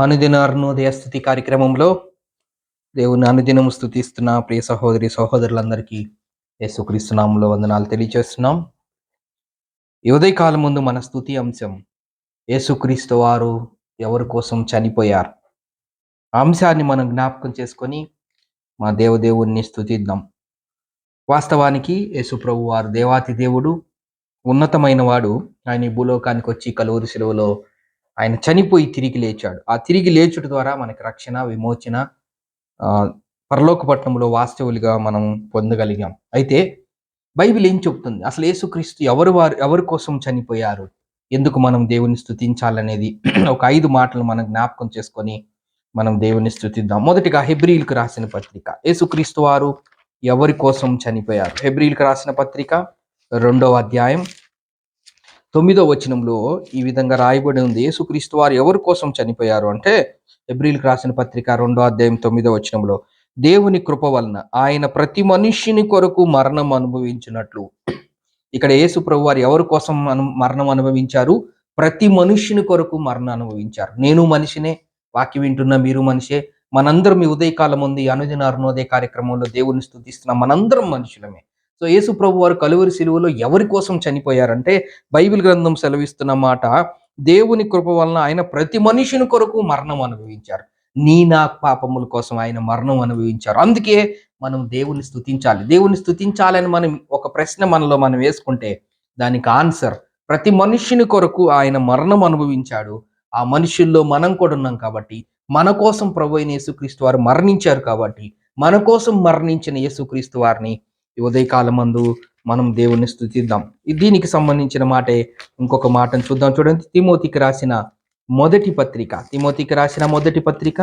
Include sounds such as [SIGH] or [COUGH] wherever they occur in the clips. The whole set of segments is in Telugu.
అనుదిన అరుణోదయ స్థుతి కార్యక్రమంలో దేవుని అనుదినం స్థుతిస్తున్న ప్రియ సహోదరి సహోదరులందరికీ యేసుక్రీస్తునామంలో వందనాలు తెలియజేస్తున్నాం. ఈ ఉదయకాలం ముందు మన స్థుతి అంశం యేసుక్రీస్తు వారు ఎవరి కోసం చనిపోయారు? ఆ అంశాన్ని మనం జ్ఞాపకం చేసుకొని మా దేవదేవుణ్ణి స్థుతిద్దాం. వాస్తవానికి యేసు ప్రభు వారు దేవాతి దేవుడు ఉన్నతమైన వాడు. ఆయన భూలోకానికి వచ్చి కలువరి సెలవులో ఆయన చనిపోయి తిరిగి లేచాడు. ఆ తిరిగి లేచుట ద్వారా మనకి రక్షణ విమోచన పరలోకపట్నంలో వాస్తవులుగా మనం పొందగలిగాం. అయితే బైబిల్ ఏం చెప్తుంది? అసలు యేసుక్రీస్తు ఎవరు వారు ఎవరి కోసం చనిపోయారు? ఎందుకు మనం దేవుని స్థుతించాలనేది [CLEARS THROAT] ఒక ఐదు మాటలు మనం జ్ఞాపకం చేసుకొని మనం దేవుని స్థుతిద్దాం మొదటిగా హెబ్రిల్కు రాసిన పత్రిక. యేసుక్రీస్తు వారు ఎవరి కోసం చనిపోయారు? హెబ్రిల్కు రాసిన పత్రిక రెండవ అధ్యాయం తొమ్మిదో వచనంలో ఈ విధంగా రాయబడి ఉంది. యేసుక్రీస్తు వారు ఎవరి కోసం చనిపోయారు అంటే ఎబ్రిల్కి రాసిన పత్రిక రెండో అధ్యాయం తొమ్మిదో వచనంలో దేవుని కృప వలన ఆయన ప్రతి మనిషిని కొరకు మరణం అనుభవించినట్లు. ఇక్కడ యేసు ప్రభు వారు ఎవరి కోసం అను- మరణం అనుభవించారు? ప్రతి మనుష్యుని కొరకు మరణం అనుభవించారు. నేను మనిషినే వాక్య వింటున్న మీరు మనిషే మనందరం ఈ ఉదయకాలం ఉంది అనుదిన అరుణోదయ కార్యక్రమంలో దేవుని స్థుతిస్తున్న. మనందరం మనుషులమే. సో యేసు ప్రభు వారు కలువరి సిలువలో ఎవరి కోసం చనిపోయారంటే బైబిల్ గ్రంథం సెలవిస్తున్న మాట దేవుని కృప వలన ఆయన ప్రతి మనిషిని కొరకు మరణం అనుభవించారు. నీ నా పాపముల కోసం ఆయన మరణం అనుభవించారు. అందుకే మనం దేవుని స్థుతించాలి దేవుని స్థుతించాలని మనం ఒక ప్రశ్న మనలో మనం వేసుకుంటే దానికి ఆన్సర్ ప్రతి మనిషిని కొరకు ఆయన మరణం అనుభవించాడు. ఆ మనుషుల్లో మనం కూడా ఉన్నాం కాబట్టి మన కోసం ప్రభు అయిన యేసుక్రీస్తు వారు మరణించారు కాబట్టి మన కోసం మరణించిన యేసుక్రీస్తు వారిని ఉదయకాలం మందు మనం దేవుణ్ణి స్థుతిద్దాం దీనికి సంబంధించిన మాటే ఇంకొక మాటను చూద్దాం. చూడండి తిమోతికి రాసిన మొదటి పత్రిక. తిమోతికి రాసిన మొదటి పత్రిక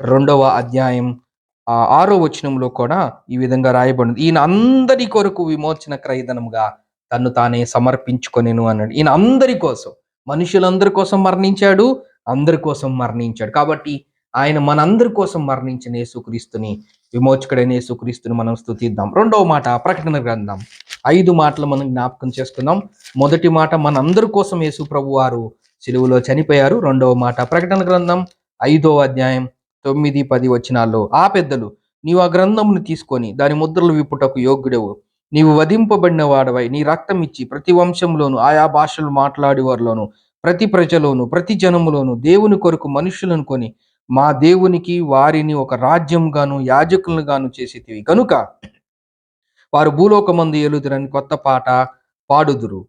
రెండవ అధ్యాయం ఆరో వచనంలో కూడా ఈ విధంగా రాయబడింది. ఈయన అందరి కొరకు విమోచన క్రయధనముగా తను తానే సమర్పించుకొనేను అన్నాడు. ఈయన అందరి కోసం మనుషులందరి కోసం మరణించాడు అందరి కోసం మరణించాడు. కాబట్టి ఆయన మనందరి కోసం మరణించిన యేసుక్రీస్తుని విమోచకుడైన యేసుక్రీస్తుని మనం స్థుతిద్దాం రెండవ మాట ప్రకటన గ్రంథం. ఐదు మాటలు మనం జ్ఞాపకం చేసుకుందాం మొదటి మాట మనందరి కోసం యేసు ప్రభు వారు సిలువలో చనిపోయారు. రెండవ మాట ప్రకటన గ్రంథం. ఐదో అధ్యాయం తొమ్మిది పది వచనాల్లో ఆ పెద్దలు నీవు ఆ గ్రంథమును తీసుకొని దాని ముద్రలు విప్పుటకు యోగ్యుడవు. నీవు వధింపబడిన వాడవై నీ రక్తం ఇచ్చి ప్రతి వంశంలోను ఆయా భాషలు మాట్లాడేవారిలోను ప్రతి ప్రజలోను ప్రతి జనములోను దేవుని కొరకు మనుషులను కొని మా దేవునికి వారిని ఒక రాజ్యంగాను యాజకులను గాను చేసేటివి. కనుక వారు భూలోకమందు ఏలుదురని కొత్త పాట పాడుదురు.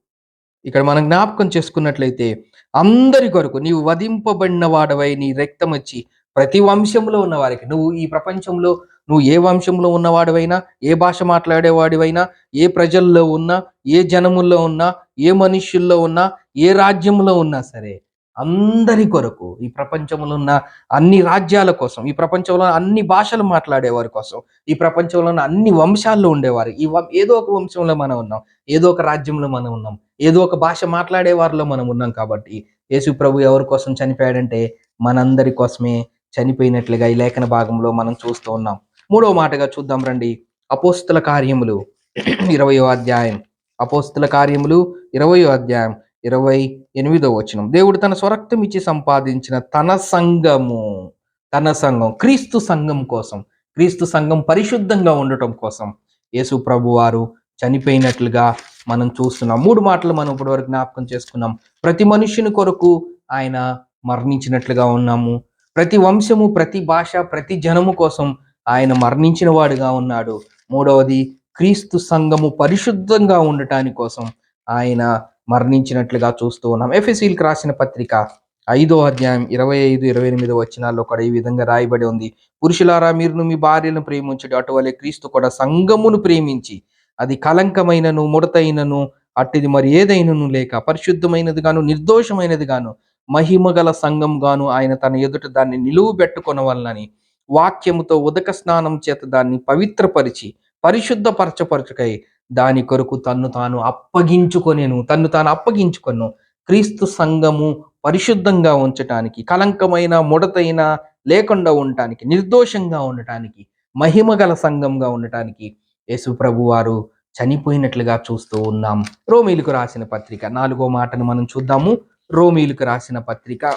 ఇక్కడ మనం జ్ఞాపకం చేసుకున్నట్లయితే అందరి కొరకు నీవు వధింపబడిన వాడవై నీ రక్తం వచ్చి ప్రతి వంశంలో ఉన్న వారికి నువ్వు ఈ ప్రపంచంలో నువ్వు ఏ వంశంలో ఉన్నవాడివైనా ఏ భాష మాట్లాడేవాడివైనా ఏ ప్రజల్లో ఉన్నా ఏ జనముల్లో ఉన్నా ఏ మనుష్యుల్లో ఉన్నా ఏ రాజ్యంలో ఉన్నా సరే అందరి కొరకు ఈ ప్రపంచంలో ఉన్న అన్ని రాజ్యాల కోసం ఈ ప్రపంచంలో అన్ని భాషలు మాట్లాడేవారి కోసం ఈ ప్రపంచంలో ఉన్న అన్ని వంశాల్లో ఉండేవారు. ఈ ఏదో ఒక వంశంలో మనం ఉన్నాం ఏదో ఒక రాజ్యంలో మనం ఉన్నాం ఏదో ఒక భాష మాట్లాడే వారిలో మనం ఉన్నాం కాబట్టి యేసు ప్రభు ఎవరి కోసం చనిపోయాడంటే మనందరి కోసమే చనిపోయినట్లుగా ఈ లేఖన భాగంలో మనం చూస్తూ ఉన్నాం. మూడో మాటగా చూద్దాం రండి. అపోస్తుల కార్యములు ఇరవయో అధ్యాయం. అపోస్తుల కార్యములు ఇరవయో అధ్యాయం. ఇరవై ఎనిమిదో వచనం. దేవుడు తన స్వరక్తం ఇచ్చి సంపాదించిన తన సంఘము తన సంఘం క్రీస్తు సంఘం కోసం క్రీస్తు సంఘం పరిశుద్ధంగా ఉండటం కోసం యేసు ప్రభు వారు చనిపోయినట్లుగా మనం చూస్తున్నాం. మూడు మాటలు మనం ఇప్పటివరకు జ్ఞాపకం చేసుకున్నాం. ప్రతి మనుషుని కొరకు ఆయన మరణించినట్లుగా ఉన్నాము. ప్రతి వంశము ప్రతి భాష ప్రతి జనము కోసం ఆయన మరణించిన వాడుగా ఉన్నాడు. మూడవది క్రీస్తు సంఘము పరిశుద్ధంగా ఉండటాని కోసం ఆయన మరణించినట్లుగా చూస్తూ ఉన్నాం. ఎఫ్ఎసీలకు రాసిన పత్రిక ఐదో అధ్యాయం ఇరవై ఐదు ఇరవై ఎనిమిదో వచ్చినాల్లో కూడా ఈ విధంగా రాయబడి ఉంది. పురుషులారా మీరును మీ భార్యను ప్రేమించడు అటువలే క్రీస్తు కూడా సంఘమును ప్రేమించి అది కలంకమైనను ముడతైనను అట్టిది మరి ఏదైనను లేక పరిశుద్ధమైనది గాను నిర్దోషమైనది గాను మహిమ గల సంఘం గాను ఆయన తన ఎదుట దాన్ని నిలువు పెట్టుకొనవలనని వాక్యముతో ఉదక స్నానం చేత దాన్ని పవిత్రపరిచి పరిశుద్ధపరచపరచుకై దాని కొరకు తన్ను తాను అప్పగించుకొనేను తన్ను తాను అప్పగించుకొను క్రీస్తు సంఘము పరిశుద్ధంగా ఉంచటానికి కలంకమైన ముడతైన లేకుండా ఉండటానికి నిర్దోషంగా ఉండటానికి మహిమ గల సంఘంగా ఉండటానికి యేసు ప్రభు వారు చనిపోయినట్లుగా చూస్తూ ఉన్నాం. రోమీలకు రాసిన పత్రిక నాలుగో మాటను మనం చూద్దాము. రోమీలకు రాసిన పత్రిక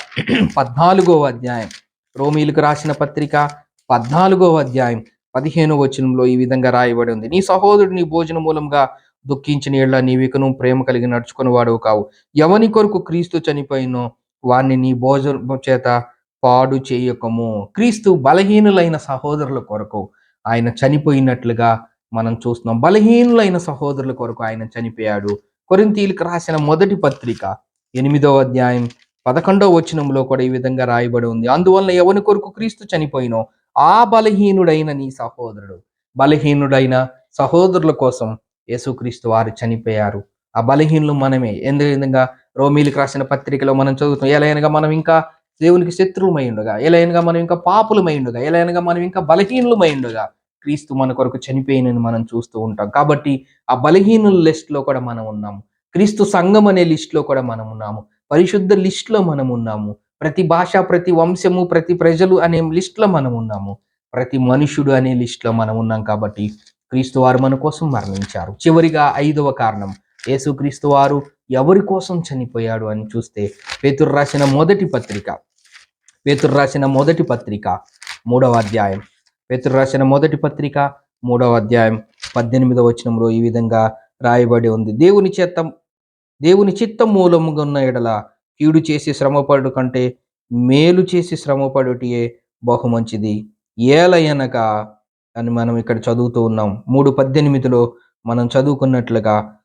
పద్నాలుగో అధ్యాయం. రోమీలకు రాసిన పత్రిక పద్నాలుగో అధ్యాయం. పదిహేను వచనంలో ఈ విధంగా రాయబడి ఉంది. నీ సహోదరుడు నీ భోజన మూలంగా దుఃఖించిన ఏళ్ళ నీవికను ప్రేమ కలిగి నడుచుకుని వాడు కావు. ఎవని కొరకు క్రీస్తు చనిపోయినో వాణ్ణి నీ భోజనం చేత పాడు చేయకము. క్రీస్తు బలహీనులైన సహోదరుల కొరకు ఆయన చనిపోయినట్లుగా మనం చూస్తున్నాం. బలహీనులైన సహోదరుల కొరకు ఆయన చనిపోయాడు. కొరింతీలకు రాసిన మొదటి పత్రిక ఎనిమిదవ అధ్యాయం పదకొండవ వచనంలో కూడా ఈ విధంగా రాయబడి ఉంది. అందువలన ఎవని కొరకు క్రీస్తు చనిపోయినో ఆ బలహీనుడైన నీ సహోదరుడు. బలహీనుడైన సహోదరుల కోసం యేసుక్రీస్తు వారు చనిపోయారు. ఆ బలహీనులు మనమే. ఎందు విధంగా రోమీలకు రాసిన పత్రికలో మనం చదువుతాం ఎలాగనగా మనం ఇంకా దేవునికి శత్రువుమై ఉండగా ఎలాగనగా మనం ఇంకా పాపులమై ఉండగా ఎలాగనగా మనం ఇంకా బలహీనులమై ఉండగా క్రీస్తు మన కొరకు చనిపోయినని మనం చూస్తూ ఉంటాం. కాబట్టి ఆ బలహీనుల లిస్ట్లో కూడా మనం ఉన్నాము. క్రీస్తు సంఘం అనే లిస్ట్లో కూడా మనం ఉన్నాము. పరిశుద్ధ లిస్ట్లో మనం ఉన్నాము. ప్రతి భాష ప్రతి వంశము ప్రతి ప్రజలు అనే లిస్ట్లో మనం ఉన్నాము. ప్రతి మనుషుడు అనే లిస్ట్లో మనం ఉన్నాం కాబట్టి క్రీస్తు వారు మన కోసం మరణించారు. చివరిగా ఐదవ కారణం. యేసుక్రీస్తు వారు ఎవరి కోసం చనిపోయాడు అని చూస్తే పేతురు రాసిన మొదటి పత్రిక. పేతురు రాసిన మొదటి పత్రిక మూడవ అధ్యాయం. పేతురు రాసిన మొదటి పత్రిక మూడవ అధ్యాయం పద్దెనిమిదవ వచనంలో ఈ విధంగా రాయబడి ఉంది. దేవుని చేత దేవుని చిత్తం మూలముగా ఉన్న ఎడల కీడు చేసి శ్రమపడు కంటే మేలు చేసి శ్రమపడుటియే బహు మంచిది. ఏలయనగా అని మనం ఇక్కడ చదువుతూ ఉన్నాం. మూడు పద్దెనిమిదిలో మనం చదువుకున్నట్లుగా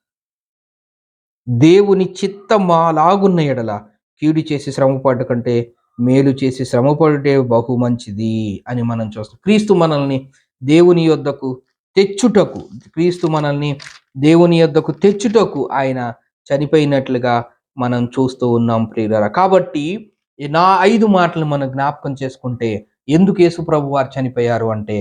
దేవుని చిత్తమాలాగున్న ఎడల కీడు చేసి శ్రమపడు కంటే మేలు చేసి శ్రమపడుటే బహు మంచిది అని మనం చూస్తాం. క్రీస్తు మనల్ని దేవుని యొద్దకు తెచ్చుటకు క్రీస్తు మనల్ని దేవుని యొద్దకు తెచ్చుటకు ఆయన చనిపోయినట్లుగా మనం చూస్తూ ఉన్నాం ప్రియులరా. కాబట్టి నా ఐదు మాటలు మనం జ్ఞాపకం చేసుకుంటే ఎందుకు యేసు ప్రభు వారు చనిపోయారు అంటే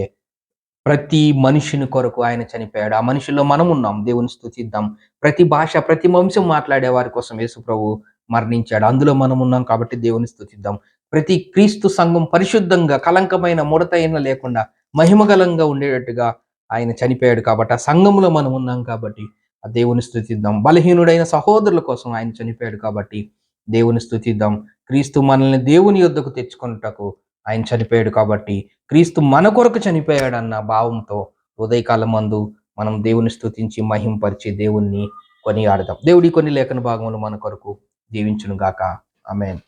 ప్రతి మనిషిని కొరకు ఆయన చనిపోయాడు. ఆ మనిషిలో మనం ఉన్నాం. దేవుని స్థుతిద్దాం ప్రతి భాష ప్రతి వంశం మాట్లాడే వారి కోసం యేసు ప్రభు మరణించాడు. అందులో మనం ఉన్నాం కాబట్టి దేవుని స్థుతిద్దాం ప్రతి క్రీస్తు సంఘం పరిశుద్ధంగా కలంకమైన ముడతైన లేకుండా మహిమగలంగా ఉండేటట్టుగా ఆయన చనిపోయాడు కాబట్టి ఆ సంఘంలో మనం ఉన్నాం కాబట్టి దేవుని స్థుతిద్దాం బలహీనుడైన సహోదరుల కోసం ఆయన చనిపోయాడు కాబట్టి దేవుని స్థుతిద్దాం క్రీస్తు మనల్ని దేవుని యొద్దకు తెచ్చుకున్నటకు ఆయన చనిపోయాడు కాబట్టి క్రీస్తు మన కొరకు చనిపోయాడన్న భావంతో ఉదయకాలం మందు మనం దేవుని స్థుతించి మహింపరిచి దేవుణ్ణి కొనియాడదాం దేవుడి కొన్ని లేఖన భాగములు మన కొరకు దీవించును గాక ఆమెన్.